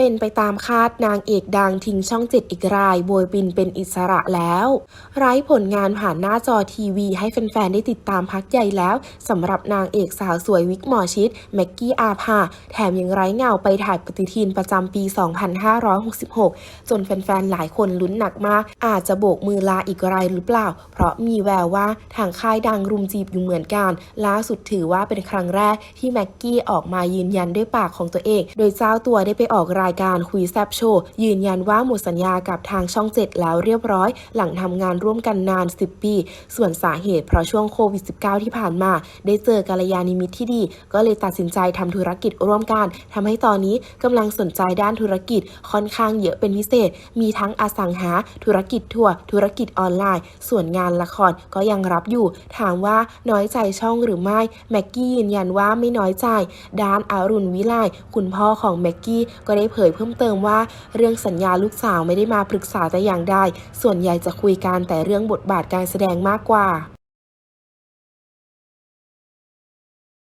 เป็นไปตามคาดนางเอกดังทิ้งช่องเจ็ดอีกรายโบยบินเป็นอิสระแล้ว ไร้ผลงานผ่านหน้าจอทีวีให้แฟนๆ ได้ติดตามพักใหญ่แล้วสำหรับนางเอกสาวสวยวิกหมอชิดแม็กกี้อาภาแถมยังไร้เงาไปถ่ายปฏิทินประจำปี 2566 จนแฟนๆ หลายคนลุ้นหนักมาก อาจจะโบกมือลาอีกรายหรือเปล่า เพราะมีแววว่าทางค่ายดังรุมจีบอยู่เหมือนกันล่าสุดถือว่าเป็นครั้งแรกที่แม็กกี้ออกมายืนยันด้วยปากของตัวเอง โดยเจ้าตัวได้ไปออกรายการคุยแซบโชว์ยืนยันว่าหมดสัญญากับทางช่องเจ็ดแล้วเรียบร้อย หลังทำงานร่วมกันนาน 10 ปี ส่วนสาเหตุเพราะช่วงโควิด -19 ที่ผ่านมา ได้เจอกัลยาณมิตที่ดี ก็เลยตัดสินใจทำธุรกิจร่วมกันทำให้ตอนนี้กำลังสนใจด้านธุรกิจค่อนข้างเยอะเป็นพิเศษ มีทั้งอสังหา ธุรกิจทัวร์ธุรกิจออนไลน์ ส่วนงานละครก็ยังรับอยู่ ถามว่าน้อยใจช่องหรือไม่แม็กกี้ยืนยันว่าไม่น้อยใจด้านอารุณวิไลคุณพ่อของแม็กกี้ก็ได้เผยเพิ่มเติมว่า เรื่องสัญญาลูกสาวไม่ได้มาปรึกษาแต่อย่างใดส่วนใหญ่จะคุยกันแต่เรื่องบทบาทการแสดงมากกว่า